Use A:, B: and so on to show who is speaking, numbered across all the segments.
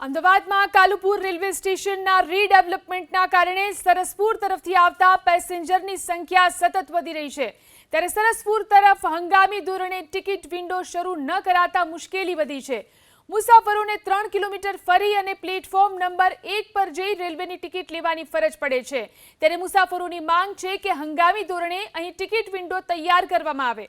A: અમદાવાદમાં કાલુપુર રેલવે સ્ટેશનના રીડેવલપમેન્ટના કારણે સરસપુર તરફથી આવતા પેસેન્જરની સંખ્યા સતત વધી રહી છે. ત્યારે સરસપુર તરફ હંગામી ધોરણે ટિકિટ વિન્ડો શરૂ ન કરાતા મુશ્કેલી વધી છે. મુસાફરોને ત્રણ કિલોમીટર ફરી અને પ્લેટફોર્મ નંબર એક પર જઈ રેલવેની ટિકિટ લેવાની ફરજ પડે છે. ત્યારે મુસાફરોની માંગ છે કે હંગામી ધોરણે અહીં ટિકિટ વિન્ડો તૈયાર કરવામાં આવે.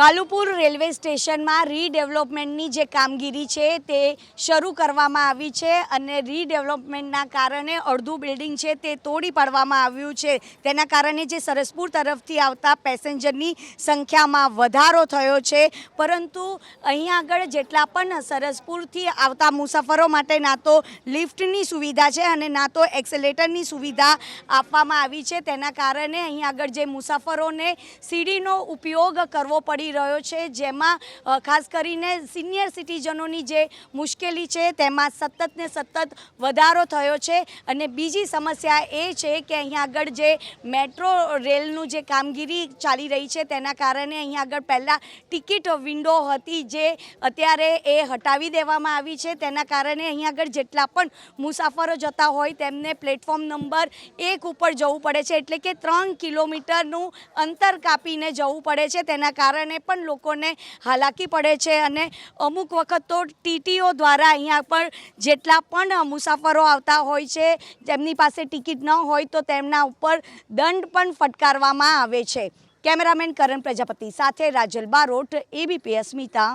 B: કાલુપુર રેલવે સ્ટેશનમાં રીડેવલપમેન્ટની જે કામગીરી છે તે શરૂ કરવામાં આવી છે અને રીડેવલપમેન્ટના કારણે અડધું બિલ્ડિંગ છે તે તોડી પાડવામાં આવ્યું છે. તેના કારણે જે સરસપુર તરફથી આવતા પેસેન્જરની સંખ્યામાં વધારો થયો છે. પરંતુ અહીં આગળ જેટલા પણ સરસપુરથી આવતા મુસાફરો માટે ના તો લિફ્ટની સુવિધા છે અને ના તો એક્સેલેટરની સુવિધા આપવામાં આવી છે. તેના કારણે અહીં આગળ જે મુસાફરોને સીડીનો ઉપયોગ કરવો પડી રહ્યો છે, જેમાં ખાસ કરીને સિનિયર સિટીઝનોની જે મુશ્કેલી છે, તેમાં સતત ને સતત વધારો થયો છે. અને બીજી સમસ્યા એ છે કે અહીં આગળ જે મેટ્રો રેલનું જે કામગીરી ચાલી રહી છે, તેના કારણે અહીં આગળ પહેલાં ટિકિટ વિન્ડો હતી જે અત્યારે એ હટાવી દેવામાં આવી છે. તેના કારણે અહીં આગળ જેટલા પણ મુસાફરો જતા હોય, તેમને પ્લેટફોર્મ નંબર એક ઉપર જવું પડે છે. એટલે કે ત્રણ કિલોમીટરનું અંતર કાપીને જવું પડે છે. તેના કારણે પણ લોકોને હાલાકી પડે છે અને અમુક વખત તો ટીટીઓ દ્વારા અહીંયા પણ જેટલા પણ મુસાફરો આવતા હોય છે જેમની પાસે ટિકિટ ન હોય તો તેમના ઉપર દંડ પણ ફટકારવામાં આવે છે. કેમેરામેન કરણ પ્રજાપતિ સાથે રાજલ બારોટ એબીપી અસ્મિતા